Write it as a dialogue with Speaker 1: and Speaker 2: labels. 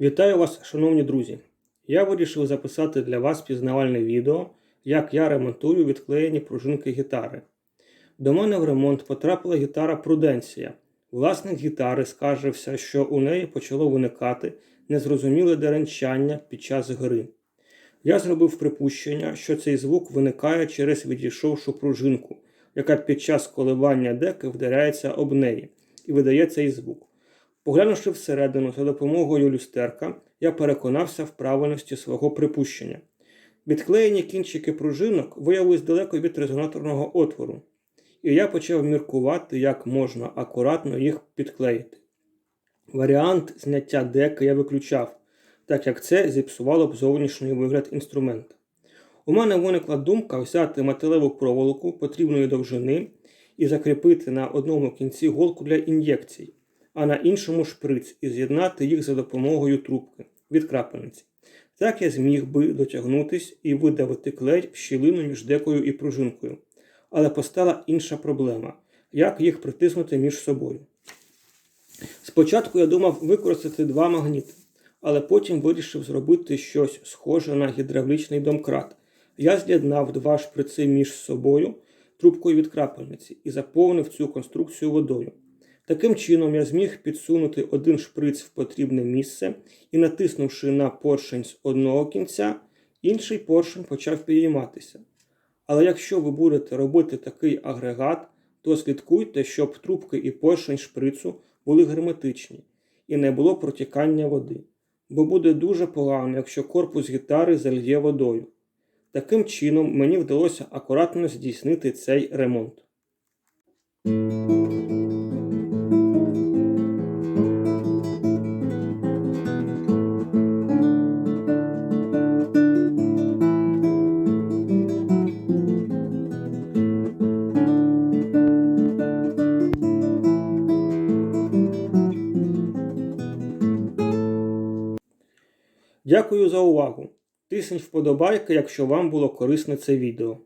Speaker 1: Вітаю вас, шановні друзі! Я вирішив записати для вас пізнавальне відео, як я ремонтую відклеєні пружинки гітари. До мене в ремонт потрапила гітара Пруденція. Власник гітари скаржився, що у неї почало виникати незрозуміле деренчання під час гри. Я зробив припущення, що цей звук виникає через відійшовшу пружинку, яка під час коливання деки вдаряється об неї і видає цей звук. Поглянувши всередину за допомогою люстерка, я переконався в правильності свого припущення. Відклеєні кінчики пружинок виявились далеко від резонаторного отвору, і я почав міркувати, як можна акуратно їх підклеїти. Варіант зняття деки я виключав, так як це зіпсувало б зовнішній вигляд інструмента. У мене виникла думка взяти металеву проволоку потрібної довжини і закріпити на одному кінці голку для ін'єкцій а на іншому шприц і з'єднати їх за допомогою трубки від крапельниці. Так я зміг би дотягнутись і видавити клей в щілину між декою і пружинкою. Але постала інша проблема як їх притиснути між собою. Спочатку я думав використати два магніти, але потім вирішив зробити щось схоже на гідравлічний домкрат. Я з'єднав два шприци між собою трубкою від крапельниці і заповнив цю конструкцію водою. Таким чином я зміг підсунути один шприц в потрібне місце і, натиснувши на поршень з одного кінця, інший поршень почав підійматися. Але якщо ви будете робити такий агрегат, то слідкуйте, щоб трубки і поршень шприцу були герметичні і не було протікання води, бо буде дуже погано, якщо корпус гітари зальє водою. Таким чином мені вдалося акуратно здійснити цей ремонт. Дякую за увагу. Тисніть вподобайки, якщо вам було корисне це відео.